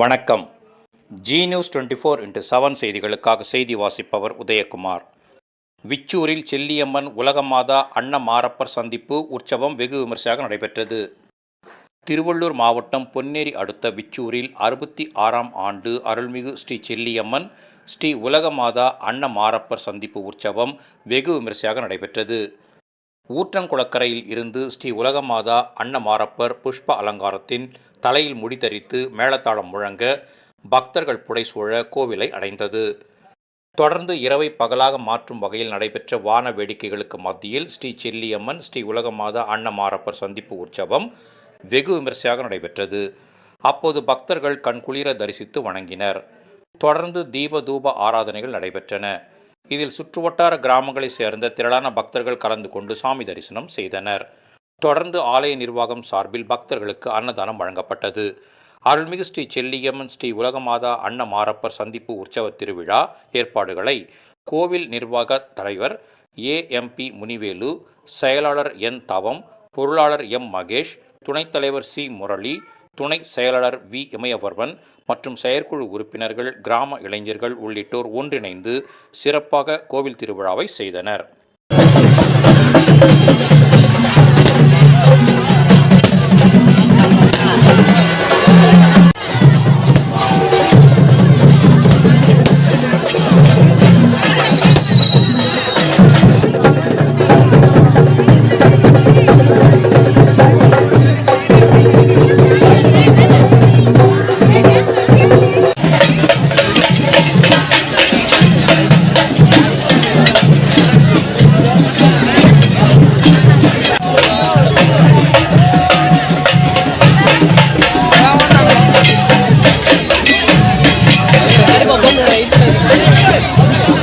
வணக்கம். Zee news twenty four into seven செய்திகளுக்காக செய்தி வாசிப்பவர் உதயகுமார். விச்சூரில் செல்லியம்மன் உலகமாதா அன்னமாரப்பர் சந்திப்பு உற்சவம் வெகு விமர்சையாக நடைபெற்றது. திருவள்ளூர் மாவட்டம் பொன்னேரி அடுத்த விச்சூரில் அறுபத்தி ஆறாம் ஆண்டு அருள்மிகு ஸ்ரீ செல்லியம்மன் ஸ்ரீ உலகமாதா அன்னமாரப்பர் சந்திப்பு உற்சவம் வெகு விமர்சையாக நடைபெற்றது. ஊற்றங்குளக்கரையில் இருந்து ஸ்ரீ உலகமாதா அன்னமாரப்பர் புஷ்ப அலங்காரத்தின் தலையில் முடிதரித்து மேளதாளம் முழங்க பக்தர்கள் புடைசூழ கோவிலை அடைந்தது. தொடர்ந்து இரவை பகலாக மாற்றும் வகையில் நடைபெற்ற வான வேடிக்கைகளுக்கு மத்தியில் ஸ்ரீ செல்லியம்மன் ஸ்ரீ உலகமாதா அன்னமாரப்பர் சந்திப்பு உற்சவம் வெகு விமர்சையாக நடைபெற்றது. அப்போது பக்தர்கள் கண்குளிர தரிசித்து வணங்கினர். தொடர்ந்து தீப தூப ஆராதனைகள் நடைபெற்றன. இதில் சுற்றுவட்டார கிராமங்களைச் சேர்ந்த திரளான பக்தர்கள் கலந்து கொண்டு சாமி தரிசனம் செய்தனர். தொடர்ந்து ஆலய நிர்வாகம் சார்பில் பக்தர்களுக்கு அன்னதானம் வழங்கப்பட்டது. அருள்மிகு ஸ்ரீ செல்லியம்மன் ஸ்ரீ உலகமாதா அன்ன மாரப்பர் சந்திப்பு உற்சவ திருவிழா ஏற்பாடுகளை கோவில் நிர்வாக தலைவர் ஏ. ஏஎம்பி முனிவேலு செயலாளர் என். தவம் பொருளாளர் எம். மகேஷ் துணைத் தலைவர் சி. முரளி துணை செயலாளர் வி. இமயவர்மன் மற்றும் செயற்குழு உறுப்பினர்கள் கிராம இளைஞர்கள் உள்ளிட்டோர் ஒன்றிணைந்து சிறப்பாக கோவில் திருவிழாவை செய்தனர். Okay.